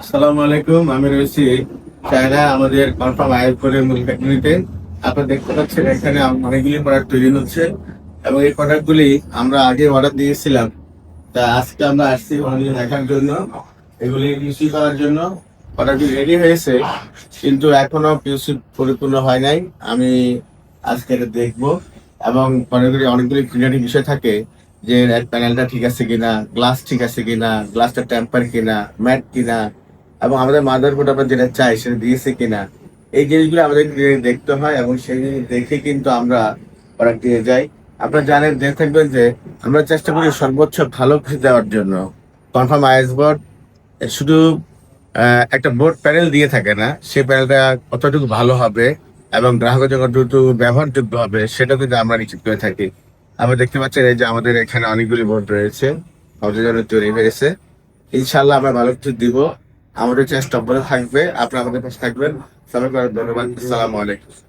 আসসালামু আলাইকুম, আমি রয়েছি চায়না, আমাদের কনফার্ম আয়েরপুরের মূল ফ্যাক্টরিতে আপনারা দেখতে পাচ্ছেন এখানে অনেকগুলি প্রোডাক্ট তৈরি হচ্ছে এবং এই প্রোডাক্টগুলি আমরা আগে অর্ডার দিয়েছিলাম। তা আজকে আমরা আসছি ওখানে দেখার জন্য, এগুলি পিউসি করার জন্য। প্রোডাক্টটি রেডি হয়েছে, কিন্তু এখনও পিউসি পরিপূর্ণ হয় নাই। আমি আজকে এটা দেখব এবং অনেকগুলি অনেকগুলি ক্রিয়েটিভ বিষয় থাকে, যে প্যানেলটা ঠিক আছে কিনা গ্লাস ঠিক আছে কিনা গ্লাসটা টেম্পার কিনা ম্যাট কিনা এবং আমাদের মাদারবোর্ড আমরা যেটা চাই সেটা দিয়েছে কিনা, এই জিনিসগুলো আমাদের দেখতে হয় এবং সেই জিনিস দেখে কিন্তু আমরা প্রোডাক্ট দিয়ে যাই। আপনারা জানেন দেখে থাকবেন যে আমরা চেষ্টা করি সর্বোচ্চ ভালো কিছু দেওয়ার জন্য। কনফার্ম আইএস বোর্ড শুধু একটা বোর্ড প্যানেল দিয়ে থাকে না, সেই প্যানেলটা কতটুকু ভালো হবে এবং গ্রাহকের দ্রুত ব্যবহারযোগ্য হবে সেটা কিন্তু আমরা নিশ্চিত করে থাকি। আমরা দেখতে পাচ্ছেন এই যে আমাদের এখানে অনেকগুলি বোর্ড রয়েছে, আমাদের জন্য তৈরি হয়েছে। ইনশাল্লাহ আমরা ভালো কিছু দিব। আমাদের চেষ্টা বলে থাকবে আপনারা আমাদের পাশে থাকবেন। সবাইকে ধন্যবাদ। আসসালামু আলাইকুম।